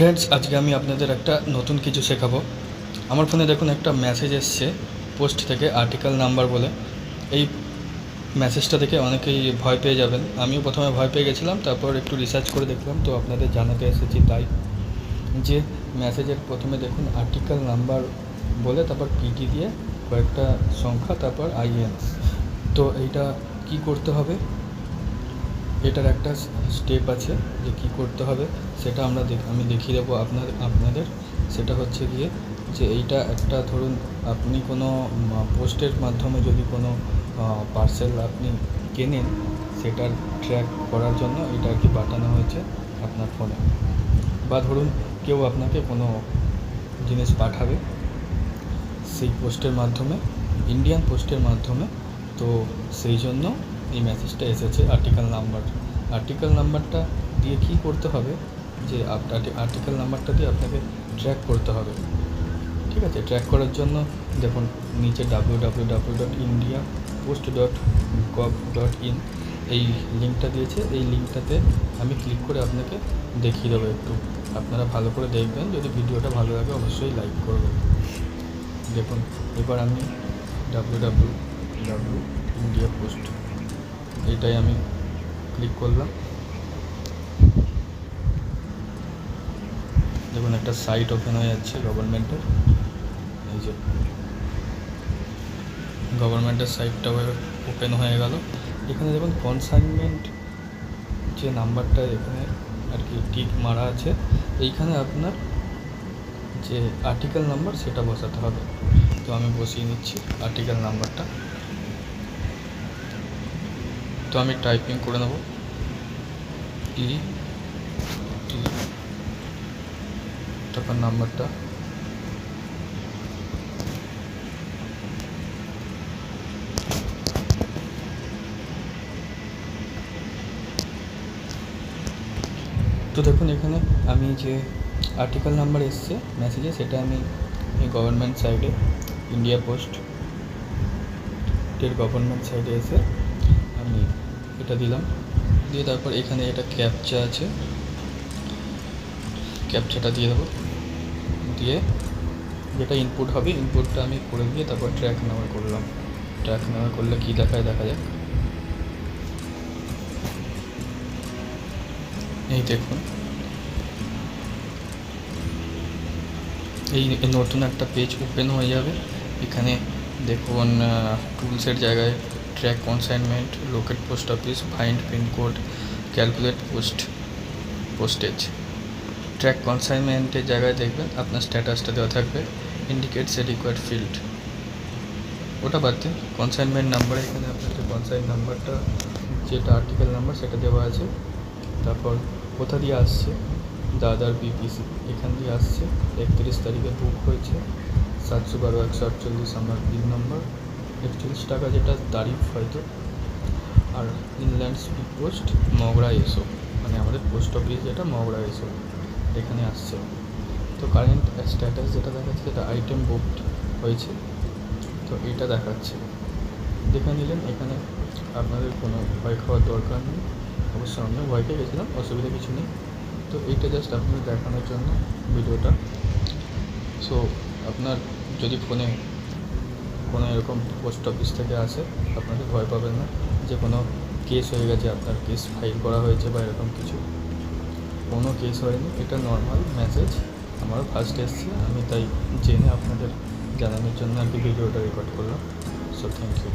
Friends আজকে আমি আপনাদের একটা নতুন কিছু শেখাবো। আমার ফোনে দেখুন একটা মেসেজ এসছে পোস্ট থেকে আর্টিকেল নাম্বার বলে। এই মেসেজটা দেখে অনেকেই ভয় পেয়ে যাবেন। আমিও প্রথমে ভয় পেয়ে গেছিলাম, তারপর একটু রিসার্চ করে দেখলাম, তো আপনাদের জানাতে এসেছি তাই। যে মেসেজের প্রথমে দেখুন আর্টিকেল নাম্বার বলে, তারপর পিটি দিয়ে কয়েকটা সংখ্যা, তারপর আইএন তো এইটা কি করতে হবে? এটার একটা স্টেপ আছে যে কী করতে হবে, সেটা আমরা দেখ, আমি দেখিয়ে দেবো আপনার, আপনাদের। সেটা হচ্ছে গিয়ে যে এইটা একটা ধরুন, আপনি কোনো পোস্টের মাধ্যমে যদি কোনো পার্সেল আপনি কেনেন, সেটার ট্র্যাক করার জন্য এটা আর কি পাঠানো হয়েছে আপনার ফোনে। বা ধরুন, কেউ আপনাকে কোনো জিনিস পাঠাবে, সেই পোস্টের মাধ্যমে, ইন্ডিয়ান পোস্টের মাধ্যমে, তো সেই জন্য এই মেসেজটা এসেছে আর্টিকেল নাম্বার আর্টিকেল নাম্বারটা দিয়ে কী করতে হবে? যে আর্টিকেল নাম্বারটা দিয়ে আপনাকে ট্র্যাক করতে হবে। ঠিক আছে? ট্র্যাক করার জন্য দেখুন, নিচে W W W dot India post dot gov dot in এই লিঙ্কটা দিয়েছে। এই লিঙ্কটাতে আমি ক্লিক করে আপনাকে দেখিয়ে দেবো একটু। আপনারা ভালো করে দেখবেন। যদি ভিডিওটা ভালো লাগে, অবশ্যই লাইক করবেন। দেখুন, এবার আমি W W W India post এইটাই আমি ক্লিক করলাম। দেখুন, একটা সাইট ওপেন হয়ে যাচ্ছে গভর্নমেন্টের এই যে গভর্নমেন্টের সাইটটা ওপেন হয়ে গেল। এখানে দেখুন কনসাইনমেন্ট যে নাম্বারটা এখানে আর কি টিক মারা আছে, এইখানে আপনার যে আর্টিকেল নাম্বার সেটা বসাতে হবে। তো আমি বসিয়ে নিচ্ছি আর্টিকেল নাম্বারটা তো আমি টাইপিং করে নেব। ই টি তারপর নাম্বারটা তো দেখুন, এখানে আমি যে আর্টিকেল নাম্বার এসছে মেসেজে সেটা আমি এই গভর্নমেন্ট সাইডে ইন্ডিয়া পোস্ট এর গভর্নমেন্ট সাইডে এসে আমি এটা দিলাম। দিয়ে তারপর এখানে এটা ক্যাপচা আছে। ক্যাপচাটা দিয়ে দেবো। দিয়ে যেটা ইনপুট হবে ইনপুটটা আমি করে দিয়ে তারপর ট্র্যাক নেওয়ার করলাম। ট্র্যাক নেওয়ার করলে কী দেখায়, দেখা যাক। এই দেখুন। এই নতুন একটা পেজ ওপেন হয়ে যাবে। এখানে দেখুন টুলসের জায়গায় track consignment locate post office find pincode calculate post postage track কনসাইনমেন্টের জায়গায় দেখবেন, আপনার স্ট্যাটাসটা দেওয়া থাকবে ইন্ডিকেটস এ রিকোয়ার্ড ফিল্ড ওটা বাদ দিন কনসাইনমেন্ট নাম্বারে এখানে আপনার যে কনসাইন নাম্বারটা যেটা আর্টিকেল নাম্বার সেটা দেওয়া আছে। তারপর কোথা দিয়ে আসছে? দাদার বিপিসি এখান দিয়ে আসছে। একত্রিশ তারিখে বুক হয়েছে। সাতশো বারো, একশো আটচল্লিশ, আমার বিল নম্বর একচল্লিশ টাকা যেটা তারিফ হয়তো। আর ইনল্যান্ড স্পিড পোস্ট মগরা এসো মানে আমাদের পোস্ট অফিস যেটা, মগরা এসো, এখানে আসছে। তো কারেন্ট স্ট্যাটাস যেটা দেখাচ্ছে, সেটা আইটেম বুকড হয়েছে। তো এটা দেখাচ্ছে। দেখে নিলেন, এখানে আপনাদের কোনো ভয় খাওয়ার দরকার নেই। অবশ্য আমিও ভয় পেয়ে গেছিলাম, অসুবিধা কিছু নেই। তো এইটা জাস্ট আপনাদের দেখানোর জন্য ভিডিওটা। সো আপনার যদি ফোনে, কোনো এরকম পোস্ট অফিস থেকে আসে, আপনাকে ভয় পাবেন না। যে কোনো কেস হয়ে গেছে, আপনার কেস ফাইল করা হয়েছে বা এরকম কিছু। কোনো কেস হয়নি, এটা নর্মাল মেসেজ আমার ফার্স্ট এসছে, আমি তাই জেনে আপনাদের জানানোর জন্য আর কি ভিডিওটা রেকর্ড করলাম। So thank you